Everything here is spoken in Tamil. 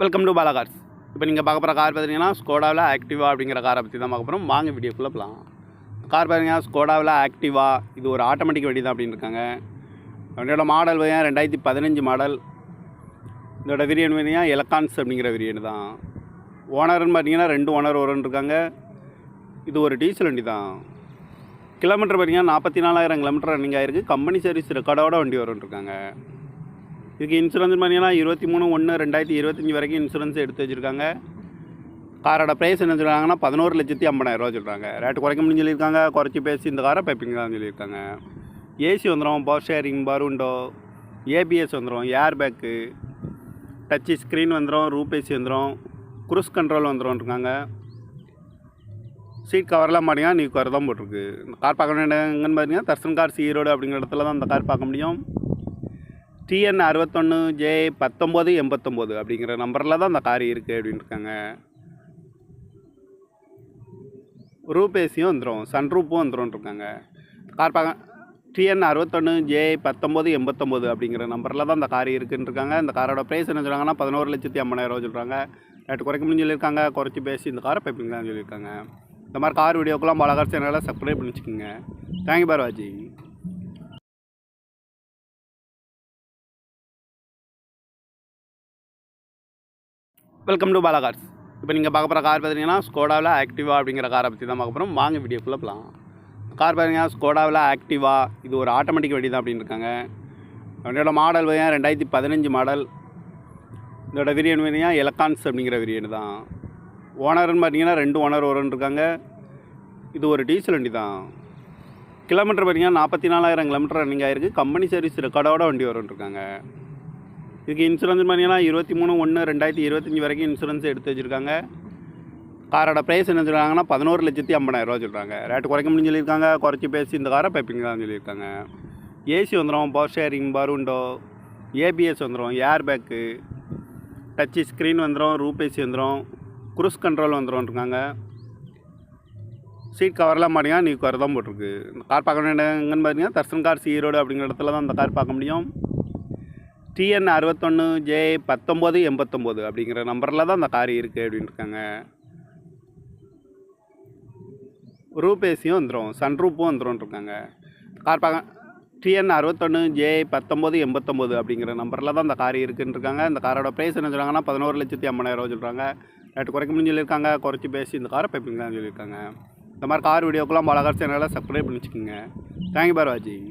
வெல்கம் டு பாலா கார்ஸ் இப்போ நீங்கள் பார்க்க போகிற கார் பார்த்தீங்கன்னா ஸ்கோடாவில் ஆக்டிவா அப்படிங்கிற காரை பற்றி தான் பார்க்க போகிறோம் வாங்க வீடியோக்குள்ளே போகலாம் கார் பார்த்தீங்கன்னா ஸ்கோடாவில் ஆக்டிவா இது ஒரு ஆட்டோமேட்டிக் வண்டி தான் அப்படின்னு இருக்காங்க. வண்டியோட மாடல் பார்த்தீங்கன்னா ரெண்டாயிரத்தி பதினஞ்சு மாடல் இதோட விரியன் பார்த்தீங்கன்னா எலக்ட்ரான்ஸ் அப்படிங்கிற விரியன் தான். ஓனர்னு பார்த்தீங்கன்னா ரெண்டு ஓனர் வரும்னு இருக்காங்க. இது ஒரு டீசல் வண்டி தான். கிலோமீட்டர் பார்த்தீங்கன்னா நாற்பத்தி நாலாயிரம் கிலோமீட்டர் ரன்னிங் ஆயிருக்கு. கம்பெனி சர்வீஸ் ரெக்கார்டோட வண்டி வரும்னு இருக்காங்க. இதுக்கு இன்சூரன்ஸ் பார்த்தீங்கன்னா இருபத்தி மூணு ஒன்று ரெண்டாயிரத்தி இருபத்தஞ்சி வரைக்கும் இன்சூரன்ஸ் எடுத்து வச்சுருக்காங்க. காரோட ப்ரைஸ் என்ன சொல்கிறாங்கன்னா பதினோரு லட்சத்தி ஐம்பதாயிரரூவா சொல்கிறாங்க ரேட்டு குறைக்க முடியும் சொல்லியிருக்காங்க. குறைச்சி பேசி இந்த காரை பைப்பிங்கலாம் சொல்லியிருக்காங்க. ஏசி வந்துடும் பவர் ஷேரிங் பருண்டோ ஏபிஎஸ் வந்துடும் ஏர் பேக்கு டச்சு ஸ்க்ரீன் வந்துடும் ரூப் ஏசி வந்துடும் குரூஸ் கண்ட்ரோல் வந்துடும் இருக்காங்க. சீட் கவர்லாம் பார்த்தீங்கன்னா நீ கவர் தான் போட்டிருக்கு. இந்த கார் பார்க்க வேண்டிய எங்கன்னு பார்த்தீங்கன்னா தர்சன் கார் ஈரோடு அப்படிங்கிற இடத்துல தான் இந்த கார் பார்க்க முடியும். டிஎன் அறுபத்தொன்று ஜே பத்தொம்போது எண்பத்தொம்போது அப்படிங்கிற நம்பரில் தான் அந்த கார் இருக்குது அப்படின்னு இருக்காங்க ரூப் ஏசியும் வந்துடும் சன்ரூப்பும் வந்துடும் இருக்காங்க கார் பார்க்க டிஎன் அறுபத்தொன்று ஜே பத்தொம்போது எண்பத்தொம்போது அப்படிங்கிற நம்பரில் தான் அந்த கார் இருக்குன்னு இருக்காங்க இந்த காரோட ப்ரைஸ் என்ன சொல்கிறாங்கன்னா பதினோரு லட்சத்தி ஐம்பதாயிரம் சொல்கிறாங்க ரேட்டு குறைக்க முடியும் சொல்லியிருக்காங்க. குறைச்சி பேசி இந்த காரை பைப்பிங் சொல்லியிருக்காங்க. இந்த மாதிரி கார் வீடியோக்கெல்லாம் பலகார் சேனலை சப்ஸ்கிரைப் பண்ணி வச்சுக்கோங்க தேங்க்யூ பார் வாட்சிங் வெல்கம் டு பாலா கார்ஸ் இப்போ நீங்கள் பார்க்க போகிற கார் பார்த்தீங்கன்னா ஸ்கோடாவில் ஆக்டிவா அப்படிங்கிற காரை பற்றி தான் பார்க்க போகிறோம் வாங்க வீடியோக்குள்ளே போகலாம் கார் பார்த்தீங்கன்னா ஸ்கோடாவில் ஆக்டிவா இது ஒரு ஆட்டோமேட்டிக் வண்டி தான் அப்படின்னு இருக்காங்க. வண்டியோட மாடல் பார்த்தீங்கன்னா ரெண்டாயிரத்தி பதினஞ்சு மாடல் இதோட விரியன் பார்த்தீங்கன்னா எலக்ட்ரான்ஸ் அப்படிங்கிற விரியன் தான். ஓனர்னு பார்த்தீங்கன்னா ரெண்டு ஓனர் வரும்னு இருக்காங்க. இது ஒரு டீசல் வண்டி தான். கிலோமீட்டர் பார்த்தீங்கன்னா நாற்பத்தி நாலாயிரம் கிலோமீட்டர் ரன்னிங் ஆயிருக்கு. கம்பெனி சர்வீஸ் ரெக்கார்டோட வண்டி வரும்னு இருக்காங்க. இதுக்கு இன்சூரன்ஸ் பார்த்தீங்கன்னா இருபத்தி மூணு ஒன்று ரெண்டாயிரத்தி இருபத்தஞ்சி வரைக்கும் இன்சூரன்ஸ் எடுத்து வச்சுருக்காங்க. காரோட ப்ரைஸ் என்ன சொல்கிறாங்கன்னா பதினோரு லட்சத்தி ஐம்பதாயிரரூவா சொல்கிறாங்க ரேட்டு குறைக்க முடியும் சொல்லியிருக்காங்க. குறைச்சி பேசி இந்த காரை பைப்பிங்கலாம் சொல்லியிருக்காங்க. ஏசி வந்துடும் பவர் ஷேரிங் பருண்டோ ஏபிஎஸ் வந்துடும் ஏர் பேக்கு டச்சு ஸ்க்ரீன் வந்துடும் ரூப் ஏசி வந்துடும் குரூஸ் கண்ட்ரோல் வந்துடும் இருக்காங்க. சீட் கவர்லாம் பார்த்தீங்கன்னா நீ குறை தான் போட்டிருக்கு. இந்த கார் பார்க்க வேண்டிய எங்கன்னு பார்த்தீங்கன்னா தர்சன் கார் ஈரோடு அப்படிங்கிற இடத்துல தான் அந்த கார் பார்க்க முடியும். டிஎன் அறுபத்தொன்று ஜே பத்தொம்போது எண்பத்தொம்போது அப்படிங்கிற நம்பரில் தான் அந்த கார் இருக்குது அப்படின்னு இருக்காங்க ரூப் ஏசியும் வந்துடும் சன்ரூப்பும் வந்துடும் இருக்காங்க கார் பார்க்க டிஎன் அறுபத்தொன்று ஜே பத்தொம்போது எண்பத்தொம்போது அப்படிங்கிற நம்பரில் தான் அந்த கார் இருக்குன்னு இருக்காங்க இந்த காரோட ப்ரைஸ் என்ன சொல்கிறாங்கன்னா பதினோரு லட்சத்தி ஐம்பதாயிரம் சொல்கிறாங்க ரேட்டு குறைக்க முடியும் சொல்லியிருக்காங்க. குறைச்சி பேசி இந்த காரை பைப்பிங் சொல்லியிருக்காங்க. இந்த மாதிரி கார் வீடியோக்கெல்லாம் பலகார் சேனலாக சப்ஸ்கிரைப் பண்ணி வச்சுக்கோங்க தேங்க்யூ பார் வாட்சிங்